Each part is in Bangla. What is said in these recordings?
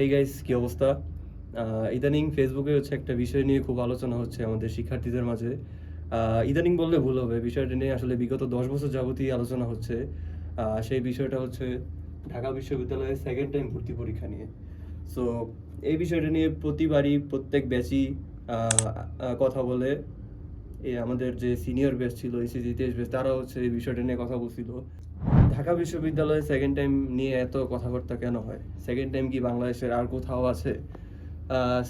এই গাইস কি অবস্থা? ইদানিং ফেসবুকে হচ্ছে একটা বিষয় নিয়ে খুব আলোচনা হচ্ছে আমাদের শিক্ষার্থীদের মাঝে। ইদানিং বললে ভুল হবে, বিষয়টা নিয়ে আসলে বিগত দশ বছর যাবতই আলোচনা হচ্ছে। সেই বিষয়টা হচ্ছে ঢাকা বিশ্ববিদ্যালয়ের সেকেন্ড টাইম ভর্তি পরীক্ষা নিয়ে। সো এই বিষয়টা নিয়ে প্রতিবারই প্রত্যেক ব্যাচই কথা বলে। আমাদের যে সিনিয়র ব্যাচ ছিল এসিজি তেইশ ব্যাচ তারা হচ্ছে এই বিষয়টা নিয়ে কথা বলছিল। ঢাকা বিশ্ববিদ্যালয়ে সেকেন্ড টাইম নিয়ে এত কথাবার্তা কেন হয়? সেকেন্ড টাইম কি বাংলাদেশের আর কোথাও আছে?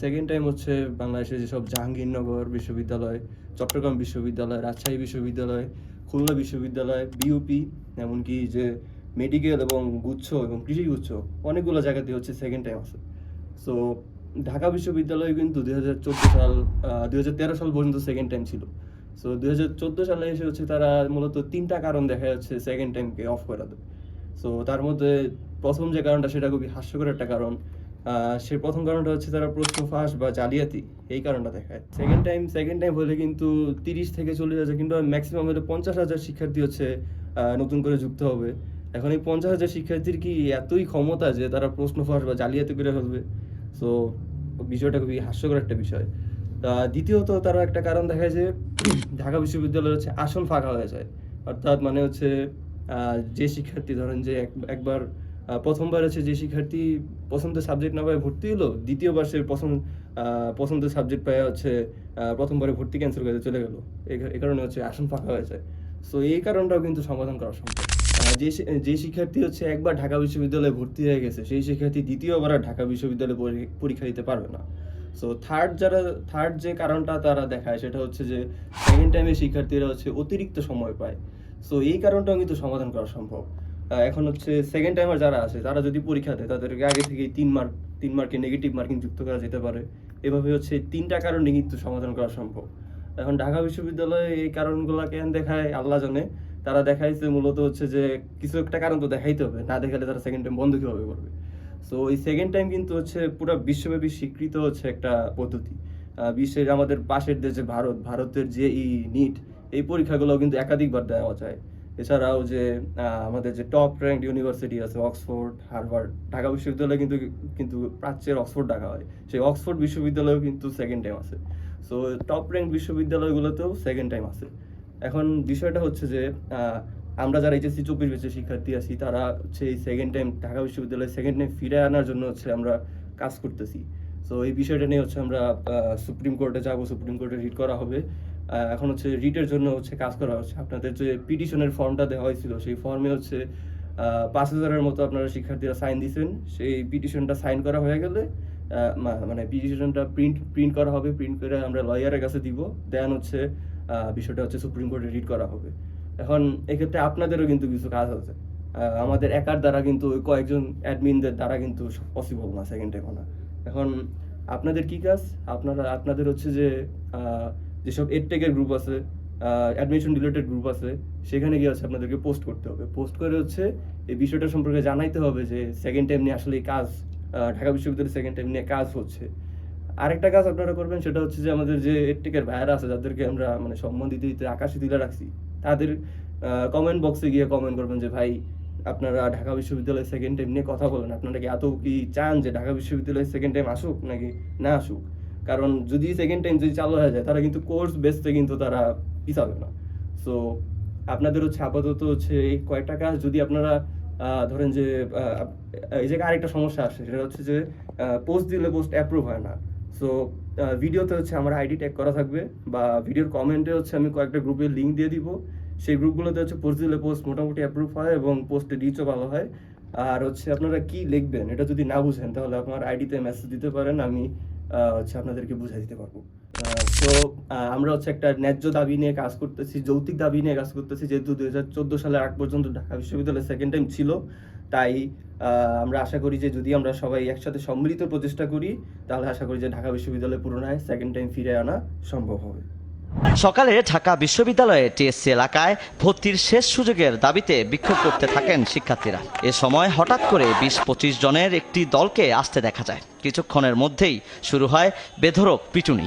সেকেন্ড টাইম হচ্ছে বাংলাদেশের যেসব জাহাঙ্গীরনগর বিশ্ববিদ্যালয়, চট্টগ্রাম বিশ্ববিদ্যালয়, রাজশাহী বিশ্ববিদ্যালয়, খুলনা বিশ্ববিদ্যালয় বিউপি এমনকি যে মেডিকেল এবং গুচ্ছ এবং কৃষি গুচ্ছ, অনেকগুলো জায়গাতে হচ্ছে সেকেন্ড টাইম আছে। সো ঢাকা বিশ্ববিদ্যালয় কিন্তু দুই হাজার চোদ্দ সাল দুই হাজার তেরো সাল পর্যন্ত সেকেন্ড টাইম ছিল। সো দুই হাজার চোদ্দ সালে এসে হচ্ছে তারা মূলত তিনটা কারণ দেখা যাচ্ছে সেকেন্ড টাইমকে অফ করে দেয়। সো তার মধ্যে প্রথম যে কারণটা সেটা খুবই হাস্যকর একটা কারণ সে প্রথম কারণটা হচ্ছে তারা প্রশ্ন ফাঁস বা জালিয়াতি, এই কারণটা দেখায়। সেকেন্ড টাইম সেকেন্ড টাইম হলে কিন্তু তিরিশ থেকে চল্লিশ হাজার কিন্তু ম্যাক্সিমাম হলে পঞ্চাশ হাজার শিক্ষার্থী হচ্ছে নতুন করে যুক্ত হবে। এখন এই পঞ্চাশ হাজার শিক্ষার্থীর কি এতই ক্ষমতা যে তারা প্রশ্ন ফাঁস বা জালিয়াতি করে ফেলবে? সো বিষয়টা খুবই হাস্যকর একটা বিষয়। দ্বিতীয়ত তারা একটা কারণ দেখায় যে ঢাকা বিশ্ববিদ্যালয়ের হচ্ছে আসন ফাঁকা হয়ে যায়। অর্থাৎ মানে হচ্ছে যে শিক্ষার্থী ধরেন যে এক- একবার প্রথমবার হচ্ছে যে শিক্ষার্থী পছন্দের সাবজেক্ট না পায় ভর্তি হলো, দ্বিতীয়বার সে পছন্দ পছন্দের সাবজেক্ট পায় হচ্ছে প্রথমবারে ভর্তি ক্যান্সেল করে চলে গেলো। এই কারণে হচ্ছে আসন ফাঁকা হয়ে যায়। সো এই কারণটাও কিন্তু সমাধান করা সম্ভব। যে যে শিক্ষার্থী হচ্ছে একবার ঢাকা বিশ্ববিদ্যালয়ে ভর্তি হয়ে গেছে, সেই শিক্ষার্থী দ্বিতীয়বার ঢাকা বিশ্ববিদ্যালয়ে পরি- পরীক্ষা দিতে পারবে না। সো থার্ড যারা থার্ড যে কারণটা তারা দেখায় সেটা হচ্ছে যে সেকেন্ড টাইমে শিক্ষার্থীরা হচ্ছে অতিরিক্ত সময় পায়। সো এই কারণটাও কিন্তু সমাধান করা সম্ভব। এখন হচ্ছে সেকেন্ড টাইমার যারা আছে, তারা যদি পরীক্ষা দেয়, তাদেরকে আগে থেকে তিন মার্ক তিন মার্কে নেগেটিভ মার্কিং যুক্ত করা যেতে পারে। এভাবে হচ্ছে তিনটা কারণে কিন্তু সমাধান করা সম্ভব। এখন ঢাকা বিশ্ববিদ্যালয়ে এই কারণগুলো কেন দেখায়, আল্লাহ জানে। তারা দেখাইছে মূলত হচ্ছে যে কিছু একটা কারণ তো দেখাইতে হবে। না দেখালে তারা সেকেন্ড টাইম বন্ধ কীভাবে করবে? সো এই সেকেন্ড টাইম কিন্তু হচ্ছে পুরো বিশ্বব্যাপী স্বীকৃত হচ্ছে একটা পদ্ধতি। বিশ্বের আমাদের পাশের দেশে ভারত, ভারতের যে এই নিট এই পরীক্ষাগুলো কিন্তু একাধিকবার দেওয়া যায়। এছাড়াও যে আমাদের যে টপ র্যাঙ্ক ইউনিভার্সিটি আছে, অক্সফোর্ড, হার্ভার্ড, ঢাকা বিশ্ববিদ্যালয় কিন্তু কিন্তু প্রাচ্যের অক্সফোর্ড ডাকা হয়। সেই অক্সফোর্ড বিশ্ববিদ্যালয়েও কিন্তু সেকেন্ড টাইম আছে। সো টপ র্যাঙ্ক বিশ্ববিদ্যালয়গুলোতেও সেকেন্ড টাইম আছে। এখন বিষয়টা হচ্ছে যে আমরা যারা এইচএসসি চব্বিশ বেচে শিক্ষার্থী আছি, তারা হচ্ছে এই সেকেন্ড টাইম ঢাকা বিশ্ববিদ্যালয়ে সেকেন্ড টাইম ফিরে আনার জন্য হচ্ছে আমরা কাজ করতেছি। সো এই বিষয়টা নিয়ে হচ্ছে আমরা সুপ্রিম কোর্টে যাব সুপ্রিম কোর্টে রিট করা হবে। এখন হচ্ছে রিটের জন্য হচ্ছে কাজ করা হচ্ছে। আপনাদের যে পিটিশনের ফর্মটা দেওয়া হয়েছিল, সেই ফর্মে হচ্ছে পাঁচ হাজারের মতো আপনারা শিক্ষার্থীরা সাইন দিয়েছেন। সেই পিটিশনটা সাইন করা হয়ে গেলে মানে পিটিশনটা প্রিন্ট প্রিন্ট করা হবে। প্রিন্ট করে আমরা লয়ারের কাছে দিব। দেন হচ্ছে বিষয়টা হচ্ছে সুপ্রিম কোর্টে রিট করা হবে। এখন এক্ষেত্রে আপনাদেরও কিন্তু কিছু কাজ আছে। আমাদের একার দ্বারা কিন্তু কয়েকজন অ্যাডমিনদের দ্বারা কিন্তু পসিবল না সেকেন্ড টাইম না এখন আপনাদের কি কাজ? আপনারা, আপনাদের হচ্ছে যে যেসব এডটেকের গ্রুপ আছে অ্যাডমিশন রিলেটেড গ্রুপ আছে, সেখানে গিয়ে হচ্ছে আপনাদেরকে পোস্ট করতে হবে। পোস্ট করে হচ্ছে এই বিষয়টা সম্পর্কে জানাইতে হবে যে সেকেন্ড টাইম নিয়ে আসলে কাজ ঢাকা বিশ্ববিদ্যালয়ের সেকেন্ড টাইম নিয়ে কাজ হচ্ছে। আরেকটা কাজ আপনারা করবেন, সেটা হচ্ছে যে আমাদের যে এডটেকের ভাইয়ারা আছে, যাদেরকে আমরা মানে সম্মান দিতে দিতে আকাশে তুলে রাখছি, তাদের কমেন্ট বক্সে গিয়ে কমেন্ট করবেন যে, ভাই, আপনারা ঢাকা বিশ্ববিদ্যালয়ের সেকেন্ড টাইম নিয়ে কথা বলেন। আপনারা কি এত কি চান যে ঢাকা বিশ্ববিদ্যালয়ের সেকেন্ড টাইম আসুক নাকি না আসুক? কারণ যদি সেকেন্ড টাইম যদি চালু হয়ে যায়, তারা কিন্তু কোর্স বেসতে কিন্তু তারা পিছাবে না। সো আপনাদের হচ্ছে আপাতত হচ্ছে এই কয়েকটা কাজ, যদি আপনারা ধরেন যে এই জায়গায় আরেকটা সমস্যা আসে, সেটা হচ্ছে যে পোস্ট দিলে পোস্ট অ্যাপ্রুভ হয় না। সো ভিডিওতে হচ্ছে আমার আইডি ট্যাগ করা থাকবে বা ভিডিওর কমেন্টে হচ্ছে আমি কয়েকটা গ্রুপের লিঙ্ক দিয়ে দিব। সেই গ্রুপগুলোতে হচ্ছে পোস্ট দিলে পোস্ট মোটামুটি অ্যাপ্রুভ হয় এবং পোস্টে রিচও ভালো হয়। আর হচ্ছে আপনারা কি লিখবেন এটা যদি না বুঝেন তাহলে আপনার আইডিতে মেসেজ দিতে পারেন, আমি হচ্ছে আপনাদেরকে বুঝাই দিতে পারব। তো আমরা হচ্ছে একটা ন্যায্য দাবি নিয়ে কাজ করতেছি যৌক্তিক দাবি নিয়ে কাজ করতেছি, যেহেতু দুই হাজার চোদ্দ সালের আগ পর্যন্ত ঢাকা বিশ্ববিদ্যালয় সেকেন্ড টাইম ছিল, তাই আমরা আশা করি যে যদি আমরা সবাই একসাথে সম্মিলিত প্রচেষ্টা করি, তাহলে আশা করি যে ঢাকা বিশ্ববিদ্যালয় পুনরায় সেকেন্ড টাইম ফিরে আনা সম্ভব হবে। সকালে ঢাকা বিশ্ববিদ্যালয়ে টিএসসি এলাকায় ভর্তির শেষ সুযোগের দাবিতে বিক্ষোভ করতে থাকেন শিক্ষার্থীরা। এ সময় হঠাৎ করে বিশ পঁচিশ জনের একটি দলকে আসতে দেখা যায়। কিছুক্ষণের মধ্যেই শুরু হয় বেধরক পিটুনি।